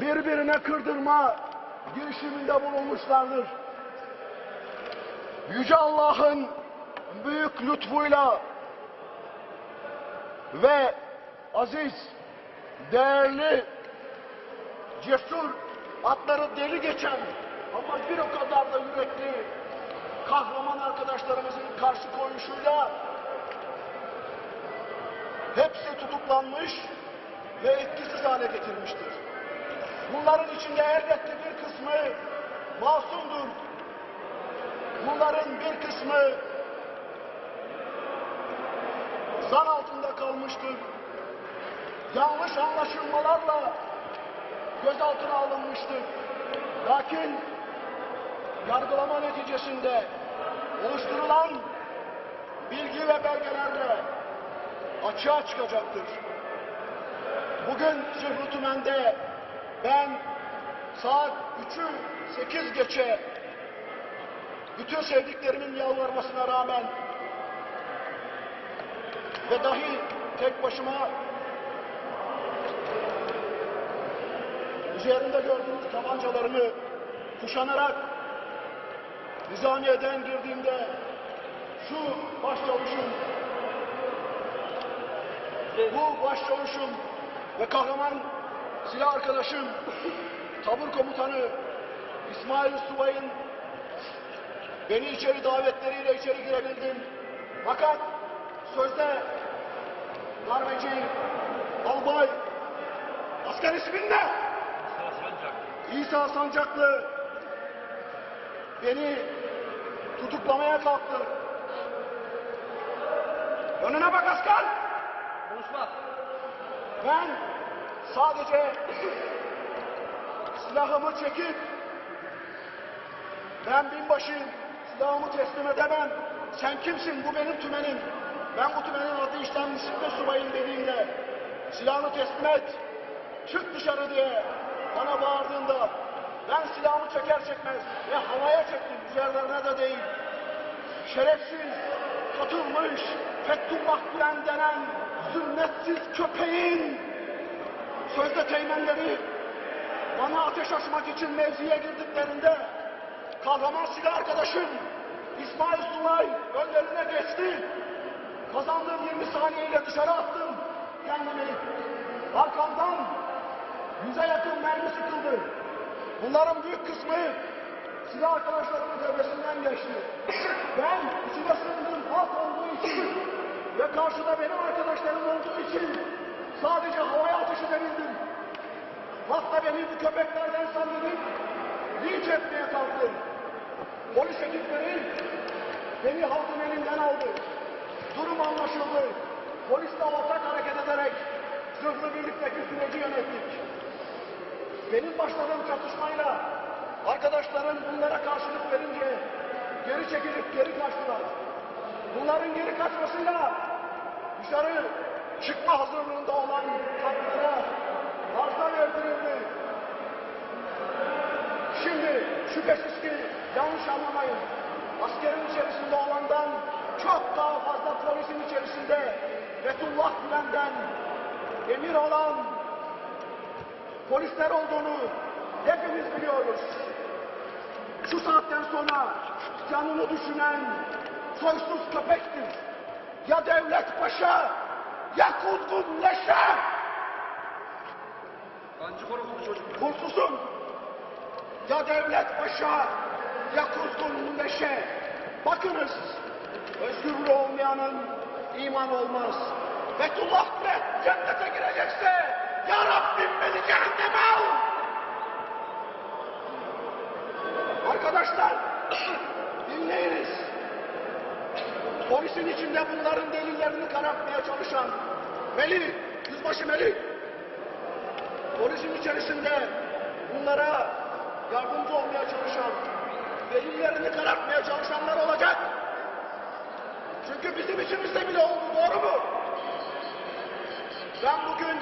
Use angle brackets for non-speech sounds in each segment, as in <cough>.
birbirine kırdırma girişiminde bulunmuşlardır. Yüce Allah'ın büyük lütfuyla ve aziz, değerli, cesur, atları deli geçen ama bir o kadar da yürekli kahraman arkadaşlarımızın karşı koyuşuyla hepsi tutuklanmış ve etkisiz hale getirmiştir. Bunların içinde elbette bir kısmı masumdur. Bunların bir kısmı zan altında kalmıştır. Yanlış anlaşılmalarla gözaltına alınmıştır. Lakin yargılama neticesinde oluşturulan bilgi ve belgelerle açığa çıkacaktır. Bugün Zührü Tümen'de ben saat 3'ü 8 geçe bütün sevdiklerimin yalvarmasına rağmen ve dahi tek başıma üzerinde gördüğünüz tabancalarını kuşanarak Nizamiye'den girdiğimde şu başçavuşun bu başçavuşum ve kahraman silah arkadaşım tabur komutanı İsmail Subay'ın beni içeri davetleriyle içeri girebildim. Fakat sözde darbeci, albay, asker ismin ne? İsa Sancaklı beni tutuklamaya kalktı. Önüne bak asker! Konuşma. Ben sadece silahımı çekip ben binbaşıyım silahımı teslim edemem. Sen kimsin? Bu benim tümenim. Ben bu tümenin adı işlenmiş ve subayım dediğimde silahını teslim et. Çık dışarı diye bana bağırdığında ben silahımı çeker çekmez ve havaya çektim. Üzerlerine de değil. Şerefsiz, katılmış, Fethullah Gülen denen zümretsiz köpeğin sözde teğmenleri bana ateş açmak için mevziye girdiklerinde kahraman silah arkadaşım İsmail Sunay önlerine geçti. Kazandığım 20 saniyeyle dışarı attım kendimi. Arkamdan yüze yakın mermi sıkıldı. Bunların büyük kısmı silah arkadaşlarımın tepesinden geçti. Ben içine sığındığım halk olduğu için ve karşıda benim arkadaşlarım olduğu için sadece havaya ateş edebildim. Hatta beni bu köpeklerden sanırım linç etmeye kalktı. Polis ekipleri beni halkın elinden aldı. Durum anlaşıldı. Polisle ortak hareket ederek zırhlı birlikteki süreci yönettik. Benim başladığım çatışmayla arkadaşlarım bunlara karşılık verince geri çekilip geri kaçtılar. Bunların geri kaçmasıyla dışarı çıkma hazırlığında olan kapılara arsa verdirildi. Şimdi şüphesiz ki yanlış anlamayın. Askerin içerisinde olandan çok daha fazla polisin içerisinde Fethullah Gülen'den emir alan polisler olduğunu hepimiz biliyoruz. Şu saatten sonra canını düşünen soysuz köpektir. Ya devlet paşa ya kuzgun leşe. Kancı korkulu çocuk. Kursusun. Ya devlet paşa ya kuzgun leşe. Bakınız özgürlüğü olmayanın iman olmaz. Fethullah Gülen cennete girecekse ya Rabbim beni cehenneme al. Arkadaşlar dinleyiniz. Polisin içinde bunların delillerini karartmaya çalışan Melih, Yüzbaşı Melih. Polisin içerisinde bunlara yardımcı olmaya çalışan, delillerini karartmaya çalışanlar olacak. Çünkü bizim içimizde bile oldu, doğru mu? Ben bugün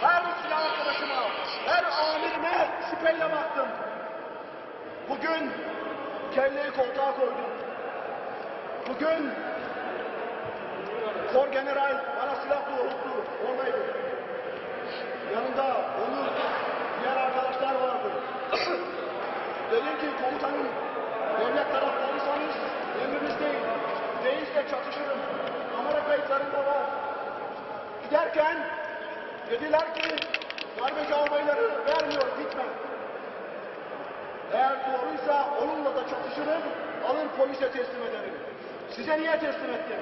her silah arkadaşıma, her amirime şüpheyle baktım. Bugün kelleyi koltuğa koydum. Bugün Kor General bana silah doğrulttu. Oradaydı. Yanında onu diğer arkadaşlar <clears throat> Dedin ki komutanım devlet taraftarıysanız emrimiz değil. Değilse çatışırım. Kamera kayıtlarında var. Giderken dediler ki darbeci albayları vermiyor gitme. Eğer doğruysa onunla da çatışırım, alır polise teslim ederim. Size niye teslim ettim?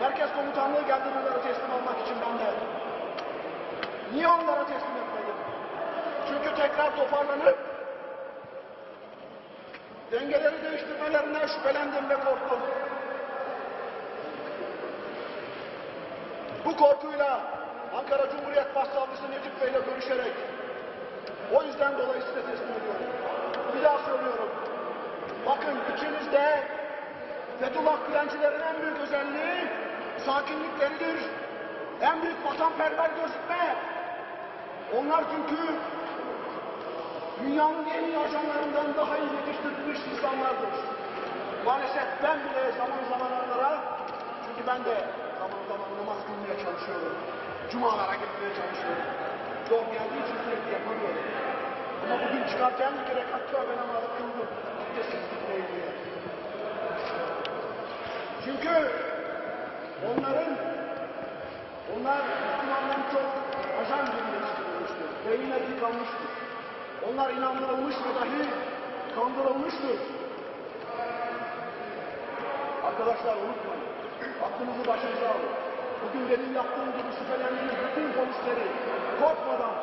Merkez komutanlığı geldi bunları teslim almak için benden. Niye onlara teslim etmedim? Çünkü tekrar toparlanıp dengeleri değiştirmelerinden şüphelendim ve korktum. Bu korkuyla Ankara Cumhuriyet Başsavcısı Necip Bey'le görüşerek o yüzden dolayı size teslim ediyorum. Bir daha söylüyorum. Bakın ikiniz de Fethullah Gülencilerin en büyük özelliği sakinlikleridir. En büyük vatanperver gözükme. Onlar çünkü dünyanın en iyi ajanlarından daha iyi yetiştirilmiş insanlardır. Maalesef ben bile zaman zaman onlara, çünkü ben de zaman zaman namaz kılmaya çalışıyorum. Cumalara gitmeye çalışıyorum. Zor geldiği için sürekli yapamıyorum. Ama bugün çıkarken bir kere kat tövbe namazı kıldım. Değil diye. Çünkü onların, onlar Müslümanların çok ajan gibi yetiştirilmiştir. Beyinleri yıkanmıştır. Onlar inandırılmış ve dahi kandırılmıştır. Arkadaşlar unutmayın. Aklınızı başınıza alın. Bugün benim yaptığım gibi şüphelendiğiniz bütün polisleri korkmadan